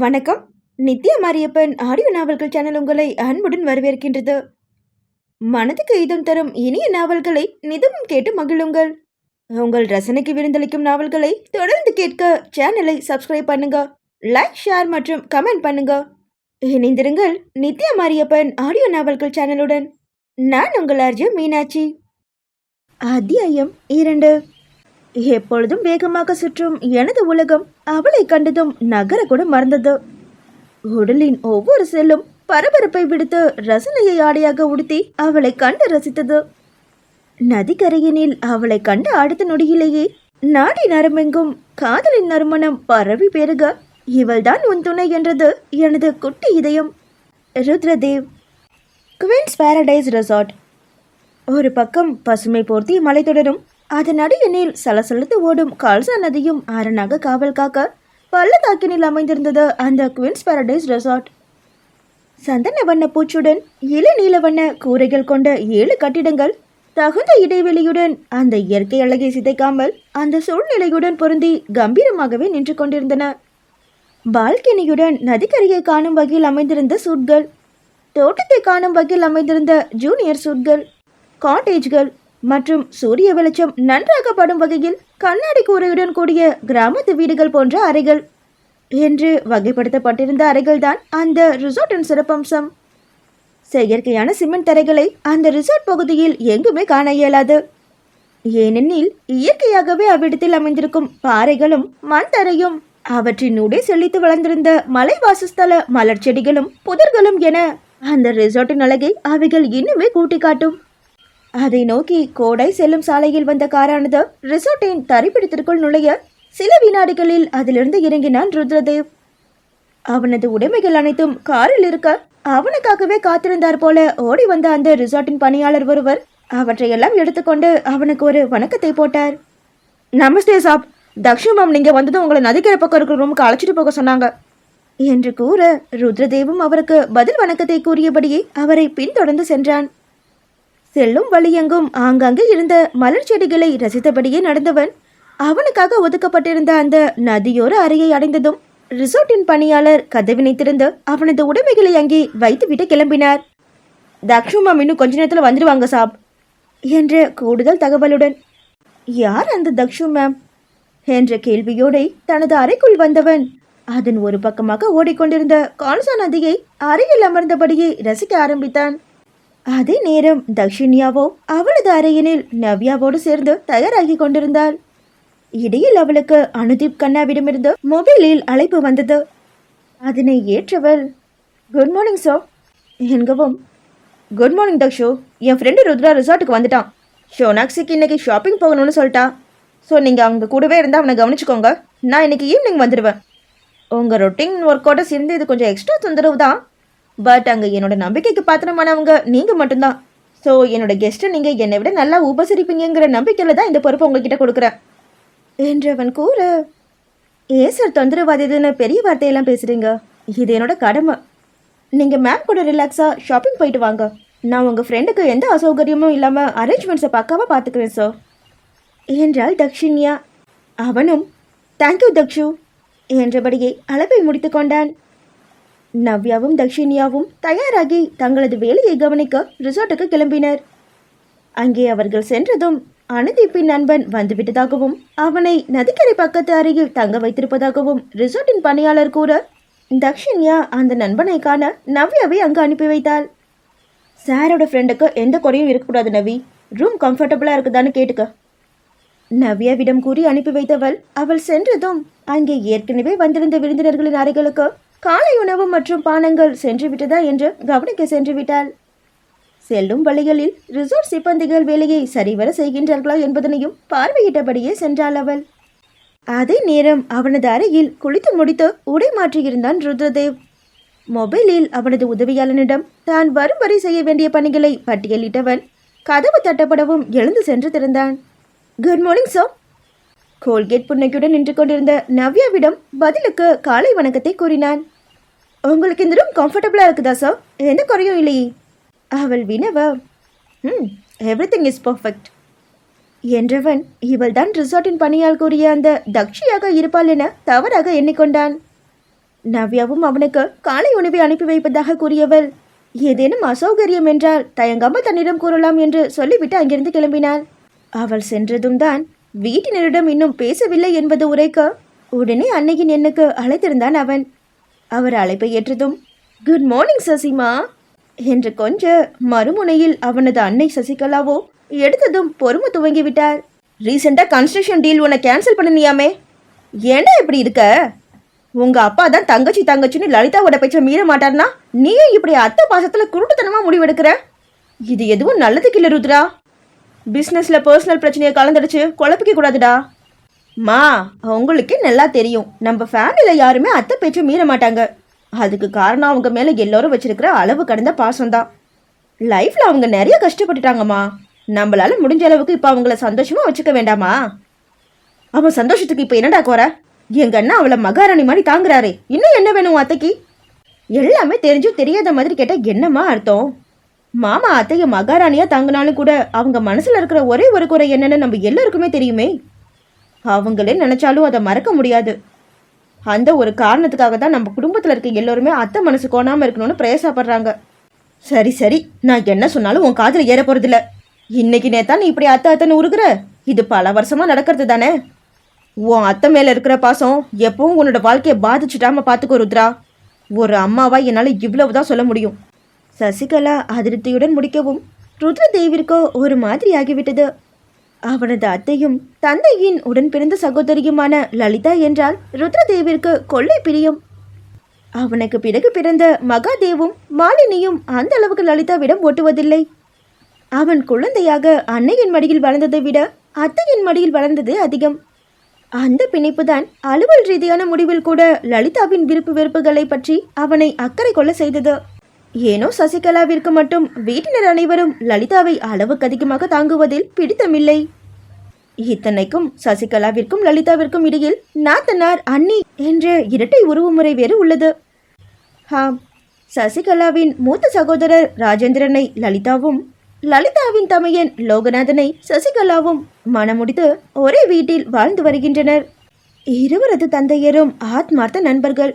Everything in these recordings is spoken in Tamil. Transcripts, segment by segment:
வணக்கம். நித்யா மாரியப்பன் ஆடியோ நாவல்கள் சேனல் உங்களை அன்புடன் வரவேற்கின்றது. மனதுக்கு இதம் தரும் இனிய நாவல்களை நிதமும் கேட்டு மகிழுங்கள். உங்கள் ரசனைக்கு விருந்தளிக்கும் நாவல்களை தொடர்ந்து கேட்க சேனலை சப்ஸ்கிரைப் பண்ணுங்க. லைக் ஷேர் மற்றும் கமெண்ட் பண்ணுங்க. இணைந்திருங்கள் நித்யா மாரியப்பன் ஆடியோ நாவல்கள் சேனலுடன். நான் உங்கள் அர்ஜுன் மீனாட்சி. அத்தியாயம் இரண்டு. எப்பொழுதும் வேகமாக சுற்றும் எனது உலகம் அவளை கண்டதும் நகர கூட மறந்தது. உடலின் ஒவ்வொரு செல்லும் பரபரப்பை விடுத்து ரசனையை ஆடையாக உடுத்தி அவளை கண்டு ரசித்தது. நதிக்கரையினில் அவளை கண்ட அடுத்த நொடியிலேயே நாடி நரமெங்கும் காதலின் நறுமணம் பரவி பெருக இவள்தான் உன் துணை என்றது எனது குட்டி இதயம். Rudradev queens paradise resort. ஒரு பக்கம் பசுமை போர்த்தி மலை தொடரும் அதன் அடியினில் சலசலத்து ஓடும் கால்சா நதியும் அரணாக காவல் காக்க பள்ளத்தாக்கினில் அமைந்திருந்தது அந்த குவின்ஸ் பாரடைஸ் ரெசார்ட். சந்தன வண்ண பூச்சுடன் இளநீல வண்ண கூரைகள் கொண்ட ஏழு கட்டிடங்கள் தகுந்த இடைவெளியுடன் அந்த இயற்கை அழகை சிதைக்காமல் அந்த சூழ்நிலையுடன் பொருந்தி கம்பீரமாகவே நின்று கொண்டிருந்தன. பால்கனியுடன் நதிக்கரையை காணும் வகையில் அமைந்திருந்த சூட்கள் தோட்டத்தை காணும் வகையில் அமைந்திருந்த ஜூனியர் சூட்கள் காட்டேஜ்கள் மற்றும் சூரிய வெளிச்சம் நன்றாக படும் வகையில் கண்ணாடி கூரையுடன் கூடிய கிராமத்து வீடுகள் போன்ற அறைகள். என்று வகைப்படுத்தப்பட்டிருந்த அறைகள்தான் அந்த ரிசார்ட்டின் சிறப்பம்சம். செயற்கையான சிமெண்ட் தரைகளை அந்த ரிசார்ட் பகுதியில் எங்குமே காண இயலாது. ஏனெனில் இயற்கையாகவே அவ்விடத்தில் அமைந்திருக்கும் பாறைகளும் மண் தரையும் அவற்றினூடே செழித்து வளர்ந்திருந்த மலை வாசஸ்தல மலர் செடிகளும் புதர்களும் என அந்த ரிசார்ட்டின் அழகை அவைகள் இன்னுமே கூட்டி காட்டும் அதை நோக்கி கோடை செல்லும் சாலையில் வந்த காரானது ரிசார்ட்டின் தரிப்பிடத்திற்குள் நுழைய சில வினாடிகளில் அதிலிருந்து இறங்கினான் ருத்ரதேவ். அவனது உடைமைகள் அனைத்தும் காரில் இருக்க அவனுக்காகவே காத்திருந்தார் போல ஓடி வந்த அந்த ரிசார்ட்டின் பணியாளர் ஒருவர் அவற்றையெல்லாம் எடுத்துக்கொண்டு அவனுக்கு ஒரு வணக்கத்தை போட்டார். நமஸ்தே சாப் தக்ஷு மேம் நீங்க வந்ததும் உங்களை நதிக்கிற பக்கம் இருக்கிற ரூமுக்கு அழைச்சிட்டு போக சொன்னாங்க என்று கூற ருத்ரதேவும் அவருக்கு பதில் வணக்கத்தை கூறியபடியே அவரை பின்தொடர்ந்து சென்றான். செல்லும் வழியெங்கும் ஆங்காங்கே இருந்த மலர் செடிகளை ரசித்தபடியே நடந்தவன். அவனுக்காக ஒதுக்கப்பட்டிருந்த அந்த நதியோர அறையை அடைந்ததும் ரிசார்ட்டின் பணியாளர் கதவினை திறந்து அவனது உடைமைகளை அங்கே வைத்துவிட்டு கிளம்பினார். தக்ஷுமா இன்னும் கொஞ்ச நேரத்தில் வந்துடுவாங்க சாப் என்ற கூடுதல் தகவலுடன் யார் அந்த தக்ஷு மேம்? என்ற கேள்வியோடு தனது அறைக்குள் வந்தவன் அதன் ஒரு பக்கமாக ஓடிக்கொண்டிருந்த கால்சா நதியை அறையில் அமர்ந்தபடியே ரசிக்க ஆரம்பித்தான். அதே நேரம் தக்ஷினியாவோ அவளது அறையினில் நவ்யாவோடு சேர்ந்து தயாராகி கொண்டிருந்தாள். இடையில் அவளுக்கு அனுதீப் கண்ணாவிடமிருந்து மொபைலில் அழைப்பு வந்தது. அதனை ஏற்றவள் குட் மார்னிங் சார் என்கவும் குட் மார்னிங் தக்ஷு. என் ஃப்ரெண்டு ருத்ரா ரிசார்ட்டுக்கு வந்துட்டான். ஷோனாக்ஸிக்கு இன்னைக்கு ஷாப்பிங் போகணும்னு சொல்லிட்டான் ஸோ நீங்கள் அவங்க கூடவே இருந்தால் அவனை கவனிச்சுக்கோங்க. நான் இன்னைக்கு ஈவினிங் வந்துடுவேன் உங்கள் ரொட்டீன் ஒர்க்கோட சேர்ந்து இது கொஞ்சம் எக்ஸ்ட்ரா தொந்தரவு தான். பட் அங்கே என்னோட நம்பிக்கைக்கு பாத்திரமானவங்க நீங்கள் மட்டும்தான். ஸோ என்னோட கெஸ்ட்டை நீங்கள் என்னை விட நல்லா உபசரிப்பீங்கங்கிற நம்பிக்கையில் தான் இந்த பொறுப்பை உங்ககிட்ட கொடுக்குறேன். என்றவன் கூற ஏன் சார் தொந்தரவாதிதுன்னு பெரிய வார்த்தையெல்லாம் பேசுகிறீங்க இது என்னோட கடமை. நீங்கள் மேம் கூட ரிலாக்ஸாக ஷாப்பிங் போயிட்டு வாங்க. நான் உங்கள் ஃப்ரெண்டுக்கு எந்த அசௌகரியமும் இல்லாமல் அரேஞ்ச்மெண்ட்ஸை பக்காவாக பார்த்துக்கிறேன் சார் என்றாள் தக்ஷின்யா அவனும் தேங்க்யூ தக்ஷு. என்றபடியே அளவை முடித்து கொண்டான். நவ்யாவும் தக்ஷினியாவும் தயாராகி தங்களது வேலையை கவனிக்க ரிசார்ட்டுக்கு கிளம்பினர். அங்கே அவர்கள் சென்றதும் அனுதீப்பின் நண்பன் வந்துவிட்டதாகவும் அவனை நதிக்கரை பக்கத்து அருகில் தங்க வைத்திருப்பதாகவும் ரிசார்ட்டின் பணியாளர் கூற தக்ஷின்யா அந்த நண்பனை காண நவ்யாவை அங்கு அனுப்பி வைத்தாள். சாரோட ஃப்ரெண்டுக்கு எந்த குறையும் இருக்கக்கூடாது நவி. ரூம் கம்ஃபர்டபுளாக இருக்குதான்னு கேட்டுக்க. நவ்யாவிடம் கூறி அனுப்பி வைத்தவள் அவள் சென்றதும் அங்கே ஏற்கனவே வந்திருந்த விருந்தினர்களின் அறைகளுக்கு காலை உணவு மற்றும் பானங்கள் சென்று விட்டதா என்று கவனிக்க சென்று விட்டாள் செல்லும் வழிகளில் ரிசோர்ட் சிப்பந்திகள் வேலையை சரிவர செய்கின்றார்களா என்பதனையும் பார்வையிட்டபடியே சென்றாள் அவள். அதே நேரம் அவனது அறையில் குளித்து முடித்து உடை மாற்றியிருந்தான் ருத்ரதேவ். மொபைலில் அவனது உதவியாளனிடம் தான் வரும் வரை செய்ய வேண்டிய பணிகளை பட்டியலிட்டவன் கதவு தட்டப்படவும் எழுந்து சென்று திறந்தான். குட் மார்னிங் சார் கோல்கேட் புன்னகையுடன் நின்று கொண்டிருந்த நவ்யாவிடம் பதிலுக்கு காலை வணக்கத்தை கூறினான். உங்களுக்கு இந்த ரூம் கம்ஃபர்டபுளாக இருக்குதா சார் எந்த குறையும் இல்லையே அவள் வினவ? ம் எவ்ரி திங் இஸ் பர்ஃபெக்ட் என்றவன் இவள் தான் ரிசார்ட்டின் பணியால் கூறிய அந்த தக்ஷியாக இருப்பாள் என தவறாக எண்ணிக்கொண்டான். நவ்யாவும் அவனுக்கு காலை உணவை அனுப்பி வைப்பதாக கூறியவள் ஏதேனும் அசௌகரியம் என்றால் தயங்காமல் தன்னிடம் கூறலாம் என்று சொல்லிவிட்டு அங்கிருந்து கிளம்பினாள். அவள் சென்றதும் தான் வீட்டினரிடம் இன்னும் பேசவில்லை என்பது உரைக்க உடனே அன்னையின் எண்ணுக்கு அழைத்திருந்தான் அவன். அவர் அழைப்பை ஏற்றதும் குட் மார்னிங் சசிமா என்று கொஞ்ச மறுமுனையில் அவனது அன்னை சசிகலாவோ எடுத்ததும் பொறுமை துவங்கிவிட்டார். ரீசெண்டாக கன்ஸ்ட்ரக்ஷன் டீல் உன்னை கேன்சல் பண்ணினியாமே. ஏன்டா இப்படி இருக்க? உங்கள் அப்பா தான் தங்கச்சி தங்கச்சின்னு லலிதாவோட பேச்ச மீற மாட்டார்னா நீயும் இப்படி அத்தை பாசத்தில் குருட்டுத்தனமாக முடிவெடுக்கிற? இது எதுவும் நல்லதுக்கு இல்லை ருத்ரா? பிஸ்னஸில் பர்சனல் பிரச்சனையை கலந்துடுச்சு குழப்பிக்க கூடாதுடா மா உங்களுக்கு நல்லா தெரியும். நம்ம ஃபேமிலியில் யாருமே அத்தை பேச்சு மீற மாட்டாங்க. அதுக்கு காரணம் அவங்க மேலே எல்லோரும் வச்சிருக்கிற அளவு கடந்த பாசம்தான். லைஃப்பில் அவங்க நிறைய கஷ்டப்பட்டுட்டாங்கம்மா. நம்மளால முடிஞ்ச அளவுக்கு இப்போ அவங்கள சந்தோஷமாக வச்சுக்க வேண்டாமா? அவன் சந்தோஷத்துக்கு இப்போ என்னடா குறை? எங்க அண்ணா அவளை மகாராணி மாதிரி தாங்குறாரு. இன்னும் என்ன வேணும் அத்தைக்கு? எல்லாமே தெரிஞ்சும் தெரியாத மாதிரி கேட்டால் என்னம்மா அர்த்தம்? மாமா அத்தைய மகாராணியா தங்கினாலும் கூட அவங்க மனசுல இருக்கிற ஒரே ஒரு குறை என்னன்னு நம்ம எல்லாருக்குமே தெரியுமே. அவங்களே நினைச்சாலும் அதை மறக்க முடியாது. அந்த ஒரு காரணத்துக்காக தான் நம்ம குடும்பத்துல இருக்க எல்லோருமே அத்தை மனசு கோணாம இருக்கணும்னு பிரயாசப்படுறாங்க. சரி சரி நான் என்ன சொன்னாலும் உன் காதில் ஏற போறதில்ல. இன்னைக்கு நேத்தான் நீ இப்படி அத்தை அத்தைன்னு உருகுற. இது பல வருஷமா நடக்கிறது தானே. உன் அத்தை மேல இருக்கிற பாசம் எப்பவும் உன்னோட வாழ்க்கையை பாதிச்சுட்டாம பாத்துக்கோ ருத்ரா. ஒரு அம்மாவா என்னால இவ்வளவுதான் சொல்ல முடியும். சசிகலா அதிருப்தியுடன் முடிக்கவும் ருத்ரதேவிற்கோ ஒரு மாதிரியாகிவிட்டது அவனது அத்தையும் தந்தையின் உடன் பிறந்த சகோதரியுமான லலிதா என்றால் ருத்ரதேவிற்கு கொள்ளை பிரியம். அவனுக்கு பிறகு பிறந்த மகாதேவும் மாலினியும் அந்த அளவுக்கு லலிதாவிடம் ஓட்டுவதில்லை. அவன் குழந்தையாக அன்னையின் மடியில் வளர்ந்ததை விட அத்தையின் மடியில் வளர்ந்தது அதிகம். அந்த பிணைப்புதான் அலுவல் ரீதியான முடிவில் கூட லலிதாவின் விருப்பு வெறுப்புகளை பற்றி அவனை அக்கறை கொள்ள செய்தது. ஏனோ சசிகலாவிற்கு மட்டும் வீட்டினர் அனைவரும் லலிதாவை அளவுக்கு அதிகமாக தாங்குவதில் பிடித்தமில்லை. இத்தனைக்கும் சசிகலாவிற்கும் லலிதாவிற்கும் இடையில் நாத்தனார் அண்ணி என்ற இரட்டை உருவமுறை வேறு உள்ளது. ஆம் சசிகலாவின் மூத்த சகோதரர் ராஜேந்திரனை லலிதாவும் லலிதாவின் தமையன் லோகநாதனை சசிகலாவும் மணமுடித்து ஒரே வீட்டில் வாழ்ந்து வருகின்றனர். இருவரது தந்தையரும் ஆத்மார்த்த நண்பர்கள்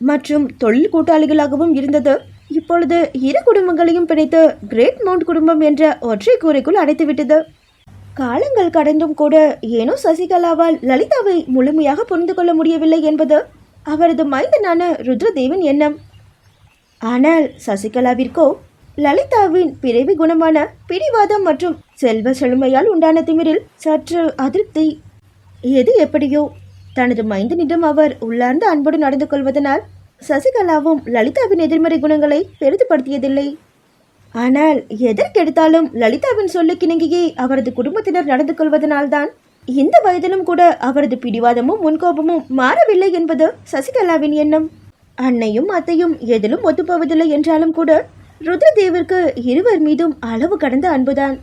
மற்றும் தொழில் கூட்டாளிகளாகவும் இருந்தது. இப்பொழுது இரு குடும்பங்களையும் பிணைத்து கிரேட் மவுண்ட் குடும்பம் என்ற ஒற்றை கூரைக்குள் அடைத்துவிட்டது காலங்கள் கடந்தும் கூட ஏனோ சசிகலாவால் லலிதாவை முழுமையாக புரிந்து கொள்ள முடியவில்லை என்பது அவரது மைந்தனான ருத்ரதேவின் எண்ணம். ஆனால் சசிகலாவிற்கோ லலிதாவின் பிறவி குணமான பிடிவாதம் மற்றும் செல்வ செழுமையால் உண்டான திமிரில் சற்று அதிருப்தி. எது எப்படியோ தனது மைந்தனிடம் அவர் உள்ளார்ந்த அன்போடு நடந்து கொள்வதனால் சசிகலாவும் லலிதாவின் எதிர்மறை குணங்களை பெரிதுபடுத்தியதில்லை. ஆனால் எதற்கெடுத்தாலும் லலிதாவின் சொல்லுக்கிணங்கியே அவரது குடும்பத்தினர் நடந்து கொள்வதனால்தான் இந்த வயதிலும் கூட அவரது பிடிவாதமும் முன்கோபமும் மாறவில்லை என்பது சசிகலாவின் எண்ணம். அன்னையும் அத்தையும் எதிலும் ஒத்துப்போவதில்லை என்றாலும் கூட ருத்ரதேவிற்கு இருவர் மீதும் அளவு கடந்த அன்புதான்.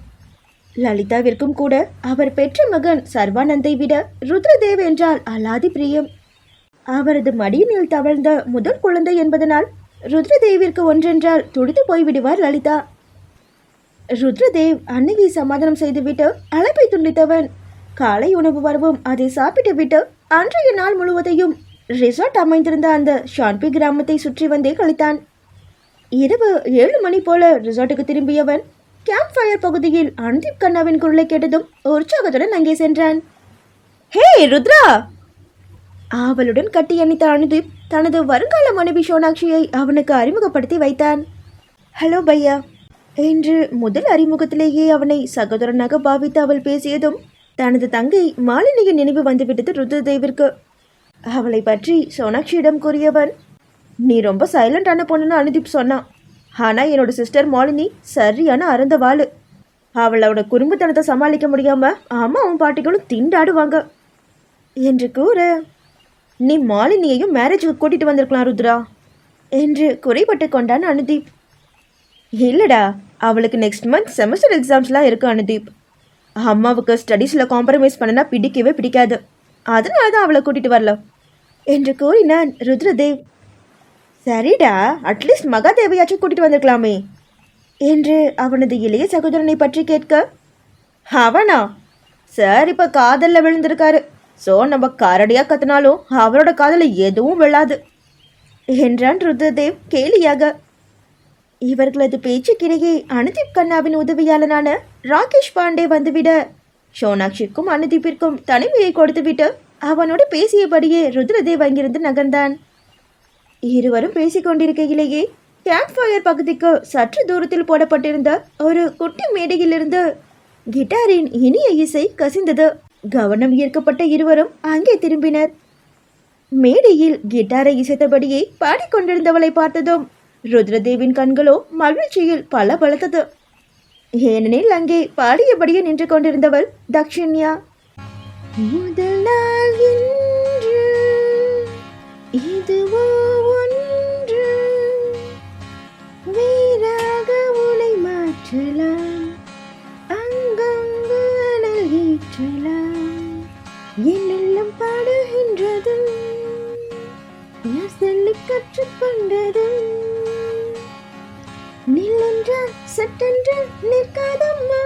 லலிதாவிற்கும் கூட அவர் பெற்ற மகன் சர்வானந்தை விட ருத்ரதேவ் என்றால் அலாதி பிரியம். அவரது மடியினில் தவழ்ந்த முதல் குழந்தை என்பதனால் ருத்ரதேவிற்கு ஒன்றென்றால் துடித்து போய்விடுவார் லலிதா. ருத்ரதேவ் அன்னையை சமாதானம் செய்துவிட்டு அழைப்பை துண்டித்தவன். காலை உணவு வரவும் அதை சாப்பிட்டு விட்டு அன்றைய நாள் முழுவதையும் ரிசார்ட் அமைந்திருந்த அந்த ஷான்பி கிராமத்தை சுற்றி வந்தே கழித்தான். இரவு ஏழு மணி போல ரிசார்ட்டுக்கு திரும்பியவன் கேம்ப் ஃபயர் பகுதியில் அனுதீப் கண்ணாவின் குரலை கேட்டதும் உற்சாகத்துடன் அங்கே சென்றான். ஹே ருத்ரா! ஆவலுடன் கட்டி அணைத்த அனுதீப் தனது வருங்கால மனைவி சோனாக்ஷியை அவனுக்கு அறிமுகப்படுத்தி வைத்தான். ஹலோ பையா என்று முதல் அறிமுகத்திலேயே அவனை சகோதரனாக பாவித்து அவள் பேசியதும் தனது தங்கை மாலினியின் நினைவு வந்துவிட்டது ருத்ரதேவிற்கு. அவளை பற்றி சோனாக்ஷியிடம் கூறியவன் நீ ரொம்ப சைலண்டான பொண்ணுன்னு அனுதீப் சொன்னான் ஆனால் என்னோட சிஸ்டர் மாலினி சரியான அறந்த அவள் அவளோட குறும்புத்தனத்தை சமாளிக்க முடியாமல் அம்மா அவன் பாட்டிகளும் திண்டாடுவாங்க என்று கூற. நீ மாலினியையும் மேரேஜுக்கு கூட்டிட்டு வந்திருக்கலாம் ருத்ரா. என்று குறைபட்டு கொண்டான் அனுதீப். இல்லைடா அவளுக்கு நெக்ஸ்ட் மந்த் செமஸ்டர் எக்ஸாம்ஸ்லாம் இருக்கு அனுதீப். அம்மாவுக்கு ஸ்டடீஸில் காம்ப்ரமைஸ் பண்ணனா பிடிக்கவே பிடிக்காது. அதனால தான் அவளை கூட்டிட்டு வரல என்று கூறினான் ருத்ரதேவ். சரிடா அட்லீஸ்ட் மகாதேவையாச்சும் கூட்டிட்டு வந்திருக்கலாமே என்று அவனது இளைய சகோதரனை பற்றி கேட்க. அவனா? சார் இப்போ காதலில் விழுந்திருக்காரு. ஸோ நம்ம காரடியாக கத்தினாலும் அவரோட காதல எதுவும் விழாது. என்றான் ருத்ரதேவ் கேலியாக. இவர்களது பேச்சுக்கிடையே அனுதீப் கண்ணாவின் உதவியாளனான ராகேஷ் பாண்டே வந்துவிட சோனாக்ஷிக்கும் அனுதீப்பிற்கும் தனிமையை கொடுத்துவிட்டு அவனோடு பேசியபடியே ருத்ரதேவ் அங்கிருந்து நகர்ந்தான். இருவரும் பேசிக்கொண்டிருக்கையிலேயே கேம்ப் ஃபயர் பகுதிக்கு சற்று தூரத்தில் போடப்பட்டிருந்த ஒரு குட்டி மேடையிலிருந்து கிட்டாரின் இனிய இசை கசிந்தது. கவனம் ஈர்க்கப்பட்ட இருவரும் அங்கே திரும்பினர். மேடையில் கிட்டாரை இசைத்தபடியே பாடிக்கொண்டிருந்தவளை பார்த்ததும் ருத்ரதேவின் கண்களோ மகிழ்ச்சியில் பல பலத்தது ஏனெனில் அங்கே பாடியபடியே நின்று கொண்டிருந்தவள் தக்ஷிண்யா. முதல் நாள் இன்று இதுவோ கற்றுக்கொண்டது. நில்லென்ற சட்டென்று நிற்காதம்மா.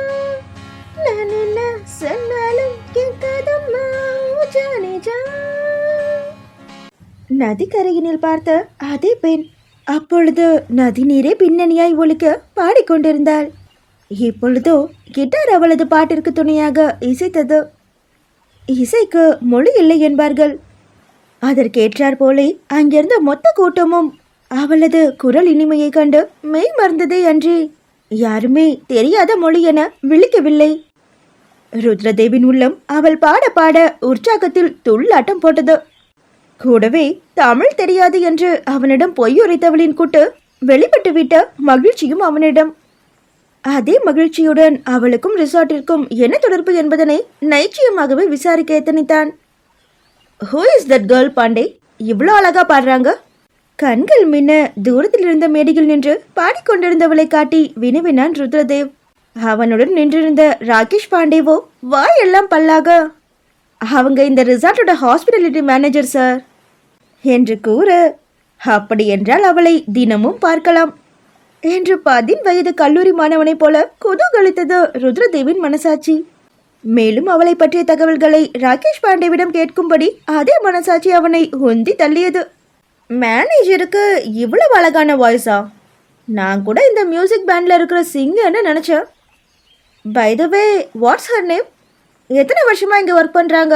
நான் என்ன சொன்னாலும் கேட்காதம்மா. ஜானேஜா நதிக்கரையினில் பார்த்த அதே பெண் அப்பொழுது நதி நீரே பின்னணியாய் ஒழிக்க பாடிக்கொண்டிருந்தாள். இப்பொழுதோ கிட்டார் அவளது பாட்டிற்கு துணையாக இசைத்தது. இசைக்கு மொழி இல்லை என்பார்கள். அதற்கேற்றாற் போலே அங்கிருந்த மொத்த கூட்டமும் அவளது குரல் இனிமையை கண்டு மெய் மறந்ததே அன்றி யாருமே தெரியாத மொழி என விழிக்கவில்லை. ருத்ரதேவின் உள்ளம் அவள் பாட பாட உற்சாகத்தில் துள்ளாட்டம் போட்டது. கூடவே தமிழ் தெரியாது என்று அவனிடம் பொய் உரைத்தவளின் கூட்டு வெளிப்பட்டுவிட்ட மகிழ்ச்சியும் அவனிடம். அதே மகிழ்ச்சியுடன் அவளுக்கும் ரிசார்ட்டிற்கும் என்ன தொடர்பு என்பதனை நைச்சியமாகவே விசாரிக்க எத்தனைத்தான். Who is that girl Pandey இவ்வளோ அழகா பாடுறாங்க. கண்கள் மின்ன தூரத்தில் இருந்த மேடையில் நின்று பாடிக்கொண்டிருந்தவளை காட்டி வினவினான் ருத்ரதேவ். அவனுடன் நின்றிருந்த ராகேஷ் பாண்டேவோ வாயெல்லாம் பல்லாக. அவங்க இந்த ரிசார்ட்டோட ஹாஸ்பிட்டாலிட்டி மேனேஜர் சார். என்று கூற அப்படி என்றால் அவளை தினமும் பார்க்கலாம். என்று பதின் வயது கல்லூரி மாணவனைப் போல குதூகலித்தது ருத்ரதேவின் மனசாட்சி. மேலும் அவளை பற்றிய தகவல்களை ராகேஷ் பாண்டேவிடம் கேட்கும்படி அதே மனசாட்சி அவனை உந்தி தள்ளியது. மேனேஜருக்கு இவ்வளவு அழகான வாய்ஸா நான் கூட இந்த மியூசிக் பேண்டில் இருக்கிற சிங்கர்னு நினச்சேன். By the way what's her name எத்தனை வருஷமாக இங்கே ஒர்க் பண்ணுறாங்க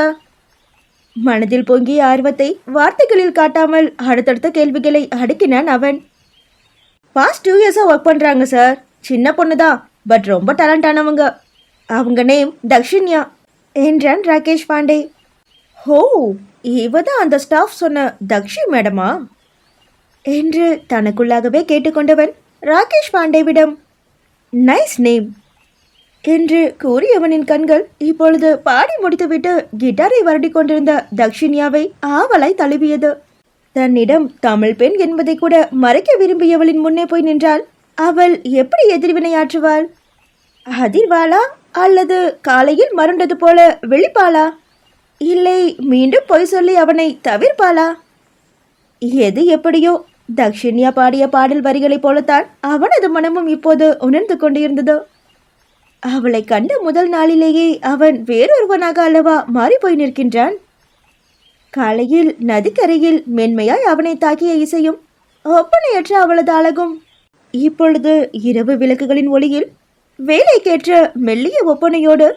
மனதில் பொங்கிய ஆர்வத்தை வார்த்தைகளில் காட்டாமல் அடுத்தடுத்த கேள்விகளை அடுக்கினான் அவன். பாஸ்ட் டூ இயர்ஸாக ஒர்க் பண்ணுறாங்க சார் சின்ன பொண்ணு தான் பட் ரொம்ப டேலண்டானவங்க அவங்க நேம் தக்ஷின்யா என்றான் ராகேஷ் பாண்டே. ஹோ இவ தான் அந்த ஸ்டாஃப் சொன்ன தக்ஷி மேடமா? என்று தனக்குள்ளாகவே கேட்டுக்கொண்டவன் ராகேஷ் பாண்டேவிடம் நைஸ் நேம் என்று கூறியவனின் கண்கள் இப்பொழுது பாடி முடித்துவிட்டு கிட்டாரை வருடிக் கொண்டிருந்த தக்ஷின்யாவை ஆவலாய் தழுவியது. தன்னிடம் தமிழ் பெண் என்பதை கூட மறைக்க விரும்பியவளின் முன்னே போய் நின்றால் அவள் எப்படி எதிர்வினையாற்றுவாள்? அதிர்வாளா? அல்லது காலையில் மருண்டது போல விழிப்பாளா? இல்லை மீண்டும் பொய் சொல்லி அவனை தவிர்ப்பாளா? எது எப்படியோ தக்ஷிணியா பாடிய பாடல் வரிகளைப் போலத்தான் அவனது மனமும் இப்போது உணர்ந்து கொண்டிருந்தது? அவளை கண்ட முதல் நாளிலேயே அவன் வேறொருவனாக அல்லவா மாறிப்போய் நிற்கின்றான்? காலையில் நதிக்கரையில் மென்மையாய் அவனை தாக்கிய இசையும் ஒப்பனையற்ற அவளது அழகும். இப்பொழுது இரவு விளக்குகளின் ஒளியில் வேலைக்கேற்ற மெல்லிய ஒப்பனையோடு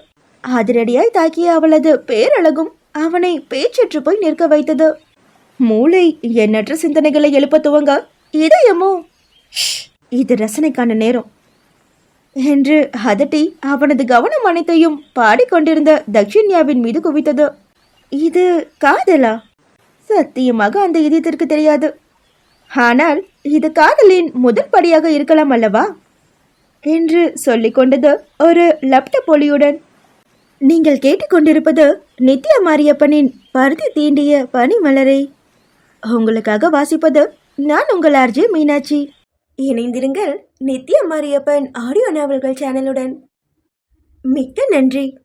அதிரடியாய் தாக்கிய அவளது பேரழகும் அவனை பேச்சற்று போய் நிற்க வைத்தது. மூளை எண்ணற்ற சிந்தனைகளை எழுப்ப துவங்க இதயமோ இது ரசனைக்கான நேரம் என்று அதட்டி அவனது கவனம் அனைத்தையும் பாடிக்கொண்டிருந்த தக்ஷின்யாவின் மீது குவித்தது. இது காதலா? சத்தியமாக அந்த இதயத்திற்கு தெரியாது. ஆனால் இது காதலின் முதல் படியாக இருக்கலாம் அல்லவா? என்று சொல்லிக் கொண்டது ஒரு லப்ட பொலியுடன் நீங்கள் கேட்டுக்கொண்டிருப்பது நித்யா மாரியப்பனின் பருத்தி தீண்டிய பனிமலரை. உங்களுக்காக வாசிப்பது நான் உங்கள் ஆர்ஜே மீனாட்சி. இணைந்திருங்கள் நித்யா மாரியப்பன் ஆடியோ நாவல்கள் சேனலுடன். மிக்க நன்றி.